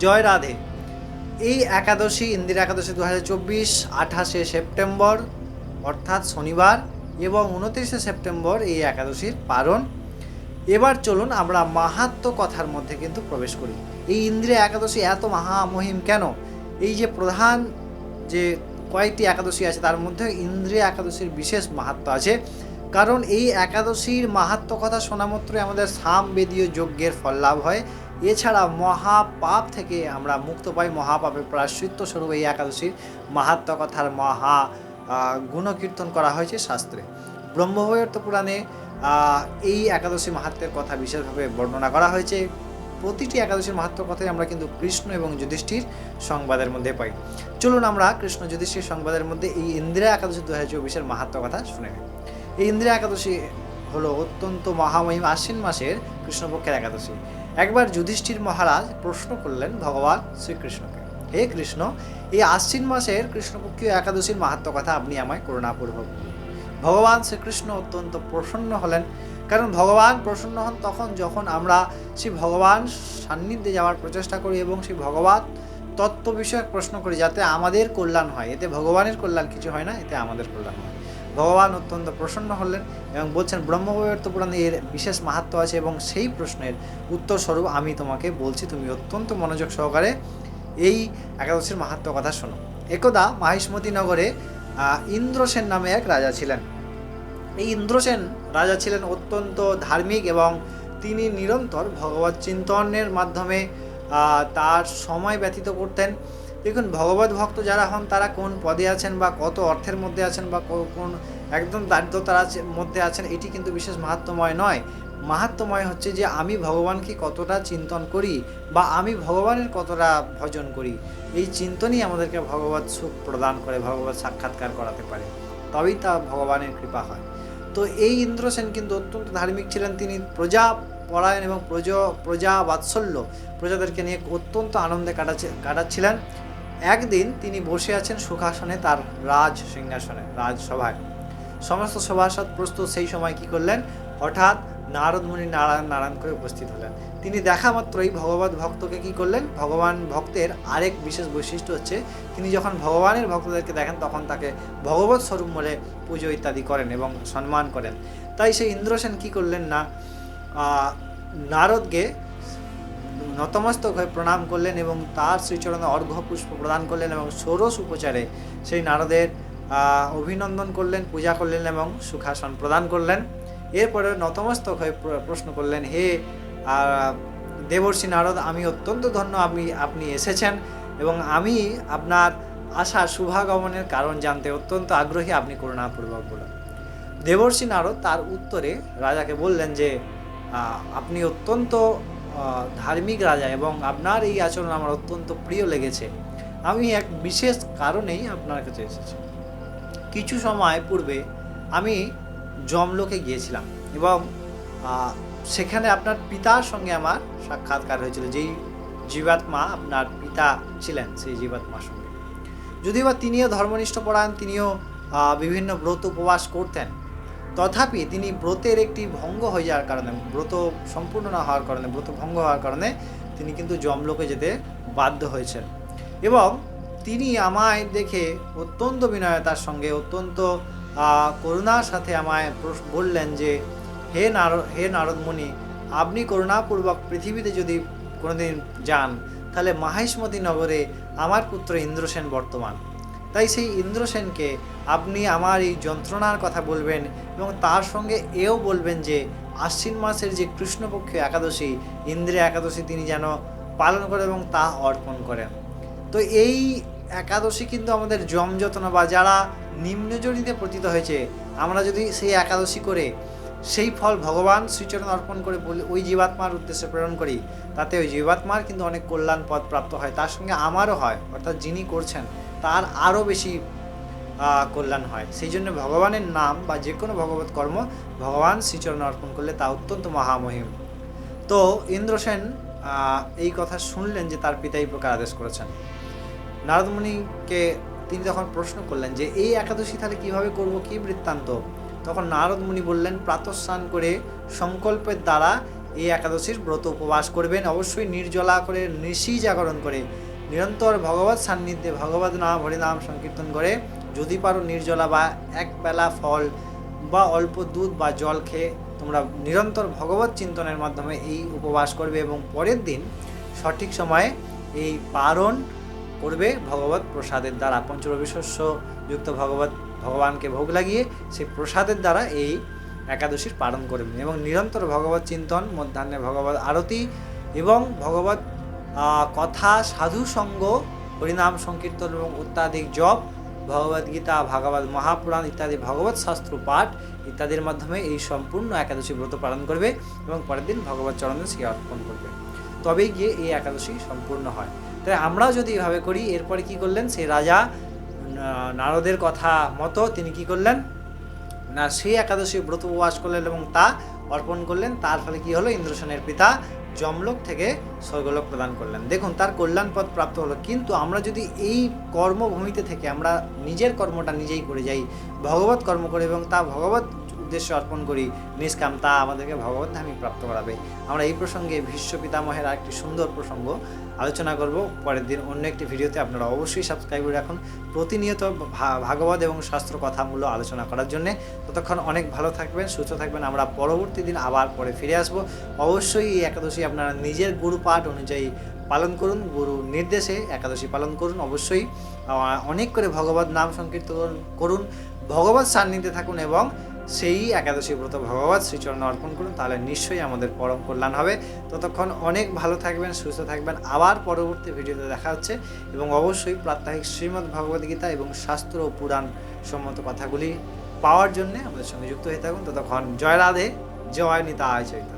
জয় রাধে। এই একাদশী, ইন্দিরা একাদশী দু হাজার চব্বিশ, আঠাশে সেপ্টেম্বর, অর্থাৎ শনিবার এবং উনত্রিশে সেপ্টেম্বর এই একাদশীর পারণ এবার চলুন আমরা মাহাত্ম কথার মধ্যে কিন্তু প্রবেশ করি। এই ইন্দ্রিয়া একাদশী এত মহামহিম কেন? এই যে প্রধান যে কয়েকটি একাদশী আছে, তার মধ্যে ইন্দ্রিয়া একাদশীর বিশেষ মাহাত্ম আছে। কারণ এই একাদশীর মাহাত্ম কথা শোনা মাত্রই আমাদের সামবেদীয় যজ্ঞের ফল লাভ হয়। এছাড়া মহাপাপ থেকে আমরা মুক্ত পাই। মহাপাপের প্রায়শ্চিত্ত স্বরূপ এই একাদশীর মাহাত্ম কথার মহা গুণকীর্তন করা হয়েছে শাস্ত্রে। ব্রহ্মবৈবর্ত পুরাণে এই একাদশী মাহাত্মের কথা বিশেষভাবে বর্ণনা করা হয়েছে। প্রতিটি একাদশীর মাহাত্ম কথাই আমরা কিন্তু কৃষ্ণ এবং যুধিষ্ঠির সংবাদের মধ্যে পাই। চলুন আমরা কৃষ্ণ যুধিষ্ঠির সংবাদের মধ্যে এই ইন্দিরা একাদশী দু হাজার চব্বিশের মাহাত্ম কথা শুনে নিই। এই ইন্দিরা একাদশী হলো অত্যন্ত মহামহিম আশ্বিন মাসের কৃষ্ণপক্ষের একাদশী। একবার যুধিষ্ঠির মহারাজ প্রশ্ন করলেন ভগবান শ্রীকৃষ্ণকে, হে কৃষ্ণ, এই আশ্বিন মাসের কৃষ্ণপক্ষীয় একাদশীর মাহাত্ম কথা আপনি আমায় করুণাপূর্বক ভগবান শ্রীকৃষ্ণ অত্যন্ত প্রসন্ন হলেন, কারণ ভগবান প্রসন্ন হন তখন যখন আমরা সেই ভগবান সান্নিধ্যে যাওয়ার প্রচেষ্টা করি এবং সেই ভগবান তত্ত্ব বিষয়ক প্রশ্ন করি, যাতে আমাদের কল্যাণ হয়। এতে ভগবানের কল্যাণ কিছু হয় না, এতে আমাদের কল্যাণ হয়। ভগবান অত্যন্ত প্রসন্ন হলেন এবং বলছেন, ব্রহ্মবৈবর্ত পুরাণে এর বিশেষ মাহাত্ম আছে এবং সেই প্রশ্নের উত্তর স্বরূপ আমি তোমাকে বলছি, তুমি অত্যন্ত মনোযোগ সহকারে এই একাদশীর মাহাত্ম কথা শোনো। একদা মাহিষ্মতি নগরে ইন্দ্রসেন নামে এক রাজা ছিলেন। এই ইন্দ্রসেন রাজা ছিলেন অত্যন্ত ধার্মিক এবং তিনি নিরন্তর ভগবত চিন্তনের মাধ্যমে তার সময় ব্যতীত করতেন। দেখুন, ভগবত ভক্ত যারা হন, তারা কোন পদে আছেন বা কত অর্থের মধ্যে আছেন বা কোন একদম দারিদ্রতার মধ্যে আছেন, এটি কিন্তু বিশেষ মাহাত্মময় নয়। মাহাত্মময় হচ্ছে যে, আমি ভগবানকে কতটা চিন্তন করি বা আমি ভগবানের কতটা ভজন করি। এই চিন্তনই আমাদেরকে ভগবত সুখ প্রদান করে, ভগবত সাক্ষাৎকার করাতে পারে। তবেই তা ভগবানের কৃপা হয়। তো এই ইন্দ্রসেন কিন্তু অত্যন্ত ধার্মিক ছিলেন। তিনি প্রজা পরায়ণ এবং প্রজ, প্রজা বাৎসল্য প্রজাদেরকে নিয়ে অত্যন্ত আনন্দে কাটাচ্ছে কাটাচ্ছিলেন। একদিন তিনি বসে আছেন সুখাসনে তার রাজ সিংহাসনে, রাজসভায়। সমস্ত সভাসদ প্রস্তুত সেই সময় কি করলেন? হঠাৎ নারদ মুনি নারায়ণ নারায়ণ করে উপস্থিত হলেন। তিনি দেখা মাত্রই ভগবত ভক্তকে কি করলেন? ভগবান ভক্তের আরেক বিশেষ বৈশিষ্ট্য হচ্ছে, তিনি যখন ভগবানের ভক্তদেরকে দেখেন, তখন তাকে ভগবত স্বরূপ বলে পুজো ইত্যাদি করেন এবং সম্মান করেন। তাই সেই ইন্দ্রসেন কি করলেন না? নারদকে নতমস্তক হয়ে প্রণাম করলেন এবং তার শ্রীচরণে অর্ঘ্য পুষ্প প্রদান করলেন এবং ষোড়শ উপচারে সেই নারদের অভিনন্দন করলেন, পূজা করলেন এবং সুখাসন প্রদান করলেন। এরপরে নতমস্তক হয়ে প্রশ্ন করলেন, হে দেবর্ষি নারদ, আমি অত্যন্ত ধন্য, আপনি আপনি এসেছেন এবং আমি আপনার আশা শুভাগমনের কারণ জানতে অত্যন্ত আগ্রহী, আপনি করুণাপূর্বক বলুন। দেবর্ষি নারদ তার উত্তরে রাজাকে বললেন যে আপনি অত্যন্ত ধার্মিক রাজা এবং আপনার এই আচরণ আমার অত্যন্ত প্রিয় লেগেছে। আমি এক বিশেষ কারণেই আপনার কাছে এসেছি। কিছু সময় পূর্বে আমি জমলোকে গিয়েছিলাম এবং সেখানে আপনার পিতার সঙ্গে আমার সাক্ষাৎকার হয়েছিল। যেই জীবাত্মা আপনার পিতা ছিলেন, সেই জীবাত্মার সঙ্গে। যদিও বা তিনিও ধর্মনিষ্ঠ পড়ান তিনিও বিভিন্ন ব্রত উপবাস করতেন তথাপি তিনি ব্রতের একটি ভঙ্গ হয়ে যাওয়ার কারণে, ব্রত সম্পূর্ণ না হওয়ার কারণে, ব্রত ভঙ্গ হওয়ার কারণে তিনি কিন্তু জমলোকে যেতে বাধ্য হয়েছেন। এবং তিনি আমায় দেখে অত্যন্ত বিনয়তার সঙ্গে অত্যন্ত করুণার সাথে আমায় বললেন যে, হে নার, হে নারদমণি, আপনি করুণাপূর্বক পৃথিবীতে যদি কোনোদিন যান, তাহলে মাহেশমতি নগরে আমার পুত্র ইন্দ্রসেন বর্তমান। তাই সেই ইন্দ্রসেনকে আপনি আমার এই যন্ত্রণার কথা বলবেন এবং তার সঙ্গে এও বলবেন যে আশ্বিন মাসের যে কৃষ্ণপক্ষ একাদশী ইন্দ্রিয় একাদশী তিনি যেন পালন করেন এবং তা অর্পণ করেন। তো এই একাদশী কিন্তু আমাদের জমযত্ন বা যারা নিম্নজনিতে পতিত হয়েছে, আমরা যদি সেই একাদশী করে সেই ফল ভগবান শ্রীচরণ অর্পণ করে বলি ওই জীবাত্মার উদ্দেশ্যে প্রেরণ করি, তাতে ওই জীবাত্মার কিন্তু অনেক কল্যাণ পদ প্রাপ্ত হয়, তার সঙ্গে আমারও হয়, অর্থাৎ যিনি করছেন তার আরও বেশি কল্যাণ হয়। সেই জন্য ভগবানের নাম বা যে কোনো ভগবত কর্ম ভগবান শ্রীচরণ অর্পণ করলে তা অত্যন্ত মহামহিম। তো ইন্দ্রসেন এই কথা শুনলেন যে তার পিতা এই প্রকার আদেশ করেছেন। নারদমণিকে তিনি তখন প্রশ্ন করলেন যে, এই একাদশী তাহলে কীভাবে করব? কি বৃত্তান্ত? তখন নারদ মুনি বললেন, প্রাতঃস্নান করে সংকল্পের দ্বারা এই একাদশীর ব্রত উপবাস করবেন। অবশ্যই নির্জলা করে নিশি জাগরণ করে নিরন্তর ভগবত সান্নিধ্যে ভগবত নাম হরিনাম সংকীর্তন করে, যদি পারো নির্জলা বা এক বেলা ফল বা অল্প দুধ বা জল খেয়ে তোমরা নিরন্তর ভগবত চিন্তনের মাধ্যমে এই উপবাস করবে এবং পরের দিন সঠিক সময়ে এই পারণ করবে ভগবত প্রসাদের দ্বারা। পঞ্চরবি শস্য যুক্ত ভগবত ভগবানকে ভোগ লাগিয়ে সেই প্রসাদের দ্বারা এই একাদশীর পালন করবেন এবং নিরন্তর ভগবত চিন্তন, মধ্যাহ্নে ভগবত আরতি এবং ভগবত কথা, সাধু সঙ্গ, হরিনাম সংকীর্তন এবং অত্যাধিক জপ ভগবদ গীতা, ভাগবত মহাপুরাণ ইত্যাদি ভগবত শাস্ত্র পাঠ ইত্যাদির মাধ্যমে এই সম্পূর্ণ একাদশী ব্রত পালন করবে এবং পরের দিন ভগবত চরণে সে অর্পণ করবে। তবেই গিয়ে এই একাদশী সম্পূর্ণ হয়। তাই আমরাও যদি এভাবে করি, এরপরে কি করলেন? সেই রাজা নারদের কথা মতো তিনি কি করলেন? না, সেই একাদশী ব্রত উপবাস করলেন এবং তা অর্পণ করলেন। তার ফলে কি হলো? ইন্দ্রসেনের পিতা যমলোক থেকে স্বর্গলোক প্রদান করলেন। দেখুন, তার কল্যাণ পদ প্রাপ্ত হলো। কিন্তু আমরা যদি এই কর্মভূমিতে থেকে আমরা নিজের কর্মটা নিজেই করে যাই, ভগবত কর্ম করে এবং তা ভগবত উদ্দেশ্যে অর্পণ করি। নিষ্কাম তা আমাদেরকে ভগবত ধামী প্রাপ্ত করাবে। আমরা এই প্রসঙ্গে বিশ্ব পিতামহের আরেকটি সুন্দর প্রসঙ্গ আলোচনা করব। পরের দিন অন্য একটি ভিডিওতে আপনারা অবশ্যই সাবস্ক্রাইব করে রাখুন। প্রতিনিয়ত ভাগবত এবং শাস্ত্র কথামূল্য আলোচনা করার জন্যে। ততক্ষণ অনেক ভালো থাকবেন, সুস্থ থাকবেন। আমরা পরবর্তী দিন আবার পরে ফিরে আসব। অবশ্যই এই একাদশী আপনারা নিজের গুরু পাঠ অনুযায়ী পালন করুন, গুরু নির্দেশে একাদশী পালন করুন। অবশ্যই অনেক করে ভগবত নাম সংকীর্তন করুন। ভগবত সান্নিধ্যে থাকুন এবং সেই একাদশী ব্রত ভগবত শ্রীচরণ অর্পণ করুন, তাহলে নিশ্চয়ই আমাদের পরম কল্যাণ হবে। ততক্ষণ অনেক ভালো থাকবেন, সুস্থ থাকবেন। আবার পরবর্তী ভিডিওতে দেখা হচ্ছে এবং অবশ্যই প্রাত্যহিক শ্রীমদ্ ভগবদ্গীতা এবং শাস্ত্র ও পুরাণ সম্মত কথাগুলি পাওয়ার জন্য আমাদের সঙ্গে যুক্ত হয়ে থাকুন। ততক্ষণ জয় রাধে, জয় নিতা আয় চৈতন্য।